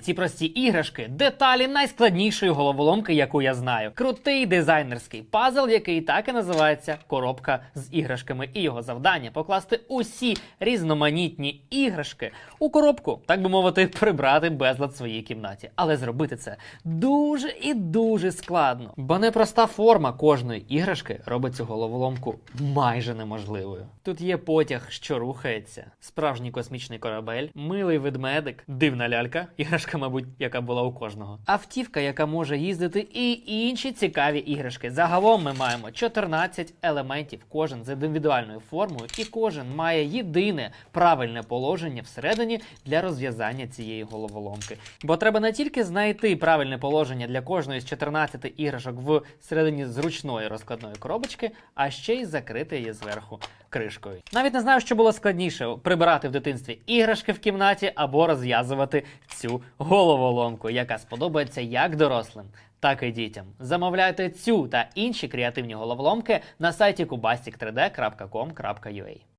Ці прості іграшки деталі найскладнішої головоломки, яку я знаю. Крутий дизайнерський пазл, який так і називається коробка з іграшками, і його завдання покласти усі різноманітні іграшки у коробку, так би мовити, прибрати безлад в своїй кімнаті. Але зробити це дуже і дуже складно, бо непроста форма кожної іграшки робить цю головоломку майже неможливою. Тут є потяг, що рухається, справжній космічний корабель, милий ведмедик, дивна лялька, іграшка, мабуть, яка була у кожного. Автівка, яка може їздити, і інші цікаві іграшки. Загалом ми маємо 14 елементів, кожен з індивідуальною формою, і кожен має єдине правильне положення всередині для розв'язання цієї головоломки. Бо треба не тільки знайти правильне положення для кожної з 14 іграшок в середині зручної розкладної коробочки, а ще й закрити її зверху кришкою. Навіть не знаю, що було складніше прибирати в дитинстві іграшки в кімнаті або розв'язувати цю головоломку, яка сподобається як дорослим. Так і дітям. Замовляйте цю та інші креативні головоломки на сайті kubastic3d.com.ua.